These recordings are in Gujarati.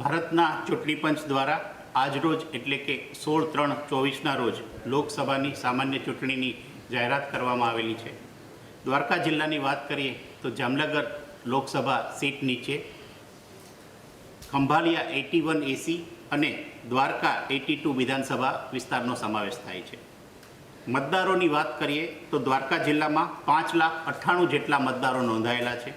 ભારતના ચૂંટણી પંચ દ્વારા આજરોજ એટલે કે સોળ ત્રણ ચોવીસના રોજ લોકસભાની સામાન્ય ચૂંટણીની જાહેરાત કરવામાં આવેલી છે. દ્વારકા જિલ્લાની વાત કરીએ તો જામનગર લોકસભા સીટ નીચે, ખંભાલિયા એટી વન એસી અને દ્વારકા એટી ટુ વિધાનસભા વિસ્તારનો સમાવેશ થાય છે. મતદારોની વાત કરીએ તો દ્વારકા જિલ્લામાં પાંચ લાખ અઠ્ઠાણું જેટલા મતદારો નોંધાયેલા છે,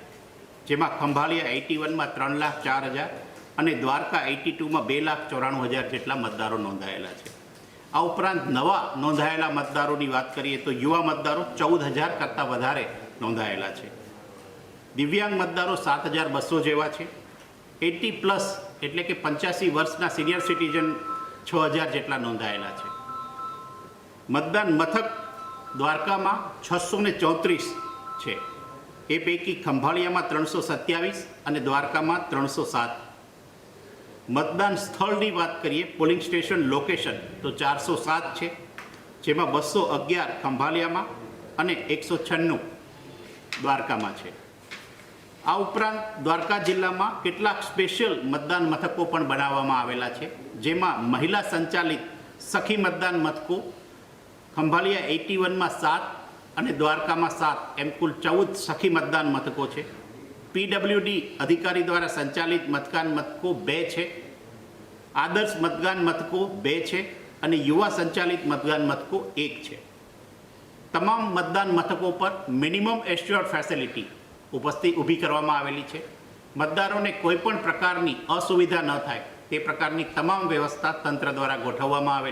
જેમાં ખંભાલિયા એટી વનમાં ત્રણ લાખ ચાર હજાર અને દ્વારકા એટી ટુમાં બે લાખ ચોરાણું હજાર જેટલા મતદારો નોંધાયેલા છે. આ ઉપરાંત નવા નોંધાયેલા મતદારોની વાત કરીએ તો યુવા મતદારો ચૌદ હજાર કરતાં વધારે નોંધાયેલા છે. દિવ્યાંગ મતદારો સાત હજાર બસો જેવા છે. એટી પ્લસ એટલે કે પંચ્યાસી વર્ષના સિનિયર સિટીઝન છ હજાર જેટલા નોંધાયેલા છે. મતદાન મથક દ્વારકામાં છસો ને ચોત્રીસ છે. એ પૈકી ખંભાળિયામાં ત્રણસો સત્યાવીસ અને દ્વારકામાં ત્રણસો સાત મતદાન સ્થળની વાત કરીએ, પોલિંગ સ્ટેશન લોકેશન તો ચારસો સાત છે, જેમાં બસો અગિયાર ખંભાલિયામાં અને એકસો છન્નું દ્વારકામાં છે. આ ઉપરાંત દ્વારકા જિલ્લામાં કેટલાક સ્પેશિયલ મતદાન મથકો પણ બનાવવામાં આવેલા છે, જેમાં મહિલા સંચાલિત સખી મતદાન મથકો, ખંભાલિયા એટી વનમાં સાત અને દ્વારકામાં સાત, એમ કુલ ચૌદ સખી મતદાન મથકો છે. પીડબ્લ્યુડી અધિકારી દ્વારા સંચાલિત મતદાન મથકો બે છે. આદર્શ મતદાન મથકો બે છે અને યુવા સંચાલિત મતદાન મથકો એક છે. તમામ મતદાન મથકો પર મિનિમમ એસ્યોર્ડ ફેસિલિટી ઉપસ્થિત ઊભી કરવામાં આવેલી છે. મતદારોને કોઈ પણ પ્રકારની અસુવિધા ન થાય તે પ્રકારની તમામ વ્યવસ્થા તંત્ર દ્વારા ગોઠવવામાં આવેલી